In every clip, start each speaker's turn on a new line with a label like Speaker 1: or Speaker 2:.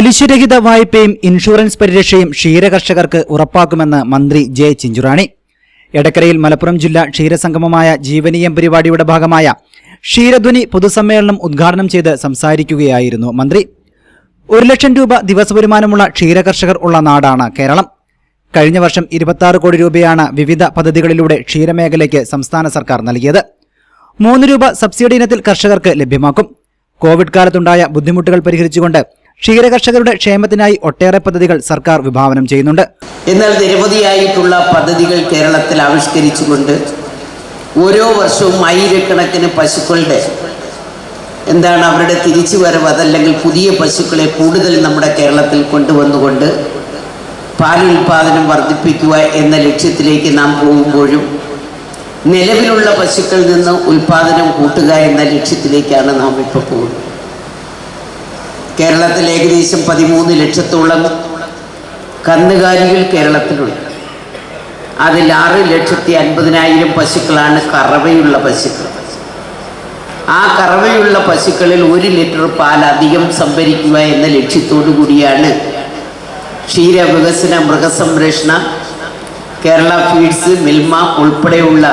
Speaker 1: പലിശരഹിത വായ്പയും insurance പരിരക്ഷയും ക്ഷീരകർഷകർക്ക് ഉറപ്പാക്കുമെന്ന് മന്ത്രി J Chinchu Rani. എടക്കരയിൽ Malappuram ജില്ലാ ക്ഷീരസംഗമമായ ജീവനീയം പരിപാടിയുടെ ഭാഗമായ ക്ഷീരധ്വനി പൊതുസമ്മേളനം ഉദ്ഘാടനം ചെയ്ത് സംസാരിക്കുകയായിരുന്നു മന്ത്രി. ഒരു ലക്ഷം രൂപ ദിവസവരുമാനമുള്ള ക്ഷീരകർഷകർ ഉള്ള നാടാണ് കേരളം. കഴിഞ്ഞ വർഷം ഇരുപത്തി കോടി രൂപയാണ് വിവിധ പദ്ധതികളിലൂടെ ക്ഷീരമേഖലയ്ക്ക് സംസ്ഥാന സർക്കാർ നൽകിയത്. മൂന്ന് രൂപ സബ്സിഡി ഇനത്തിൽ കർഷകർക്ക് ലഭ്യമാക്കും. കോവിഡ് കാലത്തുണ്ടായ ബുദ്ധിമുട്ടുകൾ പരിഹരിച്ചുകൊണ്ട് ക്ഷീരകർഷകരുടെ ക്ഷേമത്തിനായി ഒട്ടേറെ പദ്ധതികൾ സർക്കാർ വിഭാവനം ചെയ്യുന്നുണ്ട്.
Speaker 2: എന്നാൽ നിരവധിയായിട്ടുള്ള പദ്ധതികൾ കേരളത്തിൽ ആവിഷ്കരിച്ചുകൊണ്ട് ഓരോ വർഷവും ആയിരക്കണക്കിന് പശുക്കളുടെ എന്താണ് അവരുടെ തിരിച്ചു വരവ് അതല്ലെങ്കിൽ പുതിയ പശുക്കളെ കൂടുതൽ നമ്മുടെ കേരളത്തിൽ കൊണ്ടുവന്നുകൊണ്ട് പാലുൽപാദനം വർദ്ധിപ്പിക്കുക എന്ന ലക്ഷ്യത്തിലേക്ക് നാം പോകുമ്പോഴും നിലവിലുള്ള പശുക്കളിൽ നിന്ന് ഉൽപാദനം കൂട്ടുക എന്ന ലക്ഷ്യത്തിലേക്കാണ് നാം ഇപ്പോൾ പോകുന്നത്. കേരളത്തിൽ ഏകദേശം പതിമൂന്ന് ലക്ഷത്തോളം കന്നുകാലികൾ കേരളത്തിലുണ്ട്. അതിൽ ആറ് ലക്ഷത്തി അൻപതിനായിരം പശുക്കളാണ് കറവയുള്ള പശുക്കൾ. ആ കറവയുള്ള പശുക്കളിൽ ഒരു ലിറ്റർ പാൽ അധികം സംഭരിക്കുക എന്ന ലക്ഷ്യത്തോടു കൂടിയാണ് ക്ഷീരവികസന മൃഗസംരക്ഷണ കേരള ഫീഡ്സ് മിൽമ ഉൾപ്പെടെയുള്ള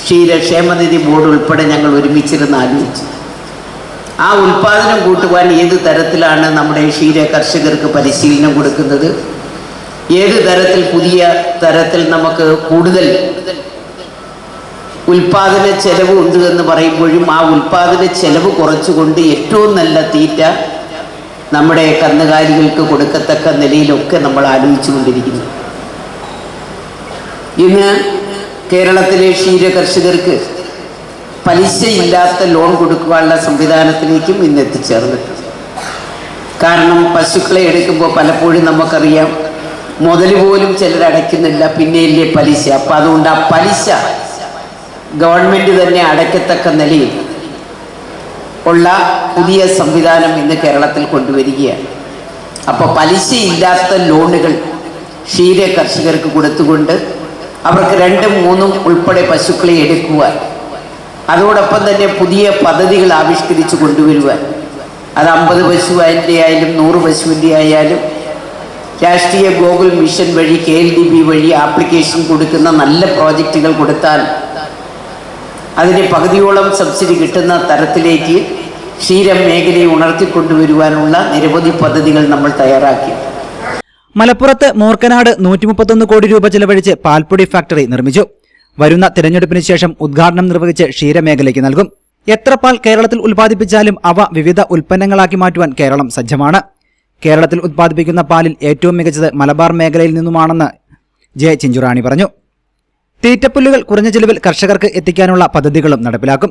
Speaker 2: ക്ഷീരക്ഷേമനിധി ബോർഡ് ഉൾപ്പെടെ ഞങ്ങൾ ഒരുമിച്ചിരുന്ന് ആലോചിച്ചു. ആ ഉൽപാദനം കൂട്ടുവാൻ ഏത് തരത്തിലാണ് നമ്മുടെ ക്ഷീര കർഷകർക്ക് പരിശീലനം കൊടുക്കുന്നത്? ഏത് തരത്തിൽ പുതിയ തരത്തിൽ നമുക്ക് കൂടുതൽ ഉൽപാദന ചെലവ് ഉണ്ട് എന്ന് പറയുമ്പോഴും ആ ഉൽപാദന ചെലവ് കുറച്ചുകൊണ്ട് ഏറ്റവും നല്ല തീറ്റ നമ്മുടെ കന്നുകാലികൾക്ക് കൊടുക്കത്തക്ക നിലയിലൊക്കെ നമ്മൾ ആലോചിച്ചുകൊണ്ടിരിക്കുന്നു. ഇന്ന് കേരളത്തിലെ ക്ഷീര കർഷകർക്ക് പലിശയില്ലാത്ത ലോൺ കൊടുക്കുവാനുള്ള സംവിധാനത്തിലേക്കും ഇന്ന് എത്തിച്ചേർന്നിട്ടുണ്ട്. കാരണം പശുക്കളെ എടുക്കുമ്പോൾ പലപ്പോഴും നമുക്കറിയാം മുതൽ പോലും ചിലർ അടയ്ക്കുന്നില്ല പിന്നെയല്ലേ പലിശ. അപ്പം അതുകൊണ്ട് ആ പലിശ ഗവൺമെന്റ് തന്നെ അടയ്ക്കത്തക്ക നിലയിൽ ഉള്ള പുതിയ സംവിധാനം ഇന്ന് കേരളത്തിൽ കൊണ്ടുവരികയാണ്. അപ്പോൾ പലിശയില്ലാത്ത ലോണുകൾ ക്ഷീര കർഷകർക്ക് കൊടുത്തുകൊണ്ട് അവർക്ക് രണ്ടും മൂന്നും ഉൾപ്പെടെ പശുക്കളെ എടുക്കുവാൻ അതോടൊപ്പം തന്നെ പുതിയ പദ്ധതികൾ ആവിഷ്കരിച്ച് കൊണ്ടുവരുവാൻ. അത് അമ്പത് പശുവിന്റെ ആയാലും നൂറ് പശുവിന്റെ ആയാലും രാഷ്ട്രീയ ഗോകുൽ മിഷൻ വഴി കെ എൽ ഡി ബി വഴി ആപ്ലിക്കേഷൻ കൊടുക്കുന്ന നല്ല പ്രോജക്റ്റുകൾ കൊടുത്താൽ അതിന് പകുതിയോളം സബ്സിഡി കിട്ടുന്ന തരത്തിലേക്ക് ക്ഷീരം മേഖലയെ ഉണർത്തിക്കൊണ്ടുവരുവാനുള്ള നിരവധി പദ്ധതികൾ നമ്മൾ തയ്യാറാക്കി.
Speaker 1: മലപ്പുറത്ത് മൂർക്കനാട് നൂറ്റി മുപ്പത്തൊന്ന് കോടി രൂപ ചെലവഴിച്ച് പാൽപ്പൊടി ഫാക്ടറി നിർമ്മിച്ചു. വരുന്ന തിരഞ്ഞെടുപ്പിന് ശേഷം ഉദ്ഘാടനം നിർവഹിച്ച് ക്ഷീരമേഖലയ്ക്ക് നൽകും. എത്ര പാൽ കേരളത്തിൽ ഉൽപ്പാദിപ്പിച്ചാലും അവ വിവിധ ഉൽപ്പന്നങ്ങളാക്കി മാറ്റുവാൻ കേരളം സജ്ജമാണ്. കേരളത്തിൽ ഉത്പാദിപ്പിക്കുന്ന പാലിൽ ഏറ്റവും മികച്ചത് മലബാർ മേഖലയിൽ നിന്നുമാണെന്ന് ജെ ചിഞ്ചുറാണി പറഞ്ഞു. തീറ്റപ്പുല്ലുകൾ കുറഞ്ഞ ചെലവിൽ കർഷകർക്ക് എത്തിക്കാനുള്ള പദ്ധതികളും നടപ്പിലാക്കും.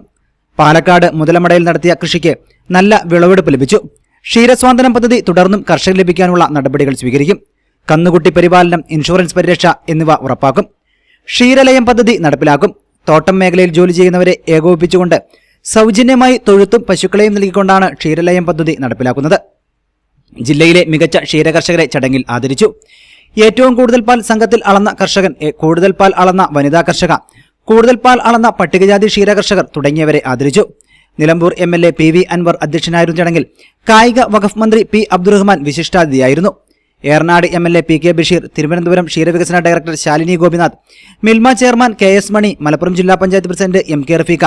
Speaker 1: പാലക്കാട് മുതലമടയിൽ നടത്തിയ കൃഷിക്ക് നല്ല വിളവെടുപ്പ് ലഭിച്ചു. ക്ഷീരസ്വാന്തനം പദ്ധതി തുടർന്നും കർഷകർ ലഭിക്കാനുള്ള നടപടികൾ സ്വീകരിക്കും. കന്നുകുട്ടി പരിപാലനം ഇൻഷുറൻസ് പരിരക്ഷ എന്നിവ ഉറപ്പാക്കും. ക്ഷീരലയം പദ്ധതി നടപ്പിലാക്കും. തോട്ടം മേഖലയിൽ ജോലി ചെയ്യുന്നവരെ ഏകോപിപ്പിച്ചുകൊണ്ട് സൗജന്യമായി തൊഴുത്തും പശുക്കളെയും നൽകിക്കൊണ്ടാണ് ക്ഷീരലയം പദ്ധതി നടപ്പിലാക്കുന്നത്. ജില്ലയിലെ മികച്ച ക്ഷീരകർഷകരെ ചടങ്ങിൽ ആദരിച്ചു. ഏറ്റവും കൂടുതൽ പാൽ സംഘത്തിൽ അളന്ന കർഷകൻ കൂടുതൽ പാൽ അളന്ന വനിതാ കർഷക കൂടുതൽ പാൽ അളന്ന പട്ടികജാതി ക്ഷീരകർഷകർ തുടങ്ങിയവരെ ആദരിച്ചു. Nilambur M L A P V Anvar അധ്യക്ഷനായിരുന്ന ചടങ്ങിൽ കായിക വഖഫ് മന്ത്രി P Abdurahman വിശിഷ്ടാതിഥിയായിരുന്നു. Eranad M L A P K Basheer Thiruvananthapuram ക്ഷീരവികസന director Shalini Gopinath Milma chairman K S Mani Malappuram ജില്ലാ panchayat president M K Rafeeqa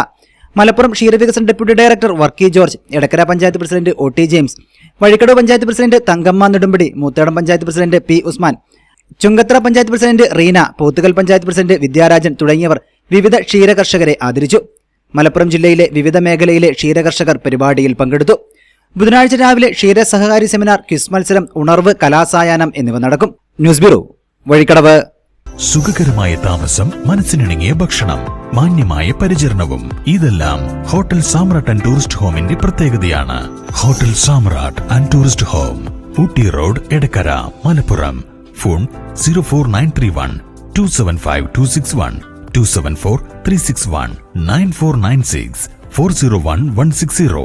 Speaker 1: Malappuram ക്ഷീരവികസന deputy director Varkey George Edakkara panchayat president O T James Vazhikkadavu panchayat president Thankamma Nedumpadi Moothedam panchayat president P Usman Chungathara panchayat president Reena Pothukal panchayat president Vidyarajan തുടങ്ങിയവർ വിവിധ ക്ഷീരകർഷകരെ ആദരിച്ചു. മലപ്പുറം ജില്ലയിലെ വിവിധ മേഖലയിലെ ക്ഷീരകർഷകർ പരിപാടിയിൽ പങ്കെടുത്തു. ബുധനാഴ്ച രാവിലെ ക്ഷീര സഹകാരി സെമിനാർ ക്വിസ് മത്സരം ഉണർവ് കലാസായാനം എന്നിവ നടക്കും. News bureau Vazhikkadavu.
Speaker 3: സുഖകരമായ താമസം മനസ്സിനിണങ്ങിയ ഭക്ഷണം മാന്യമായ പരിചരണവും. ഇതെല്ലാം ഹോട്ടൽ സാമ്രാട്ട് ആൻഡ് ടൂറിസ്റ്റ് ഹോമിന്റെ പ്രത്യേകതയാണ്. Hotel Samrat and tourist home Ooty road Edakkara Malappuram. Phone zero four nine three one two seven five two six one two seven four three six one nine four nine six four zero one one six zero.